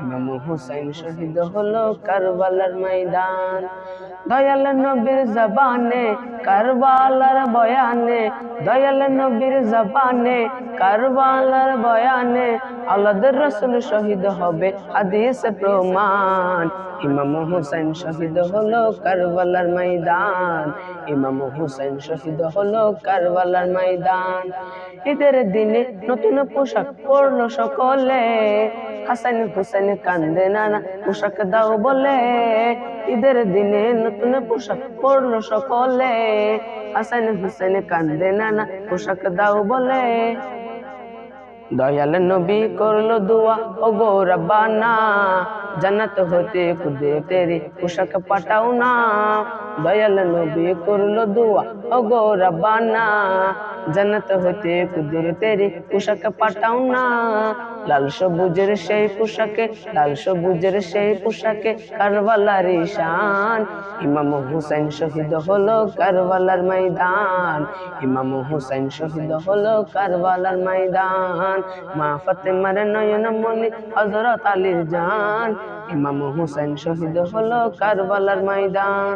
ইমাম হুসাইন শহীদ হলো কারবালার ময়দান। দয়াল নবীর জবানে, কারবালার বয়ানে, দয়াল নবীর জবানে, কারবালার বয়ানে আল্লাহর রসুল শহীদ হবে হাদিস প্রমাণ। ইমাম হুসাইন শহীদ হলো কারবালার ময়দান। ইমাম হুসাইন শহীদ হলো কারবালার ময়দান। ঈদের দিনে নতুন পোশাক পরলো সকলে। হাসান হুসেন কান্দে নানা পোশাক দাও বলে। ঈদের দিনে নতুন পোশাক পরলো সকলে। হাসান হুসেন কান্দে নানা পোশাক দাও বলে। দয়াল নবী করল দোয়া ও গো রব্বানা। জান্নাত হতে খুদে তেরি পোশাক পাঠাও না। দয়াল নবী করল দোয়া ও গো রব্বানা। জান্নাত হতে কুদুর তেরি পোশাক পাঠাও না। লাল সবুজের সেই পোশাকে, লাল সবুজের সেই পোশাকে কারবালার শান ইমাম হুসাইন শহীদ হলো কারবালার ময়দান। ইমাম হুসাইন শহীদ হলো কারবালার ময়দান। মা ফাতেমার নয়ন মনি হযরত আলীর জান। ইমাম হুসাইন শহীদ হলো কারবালার ময়দান।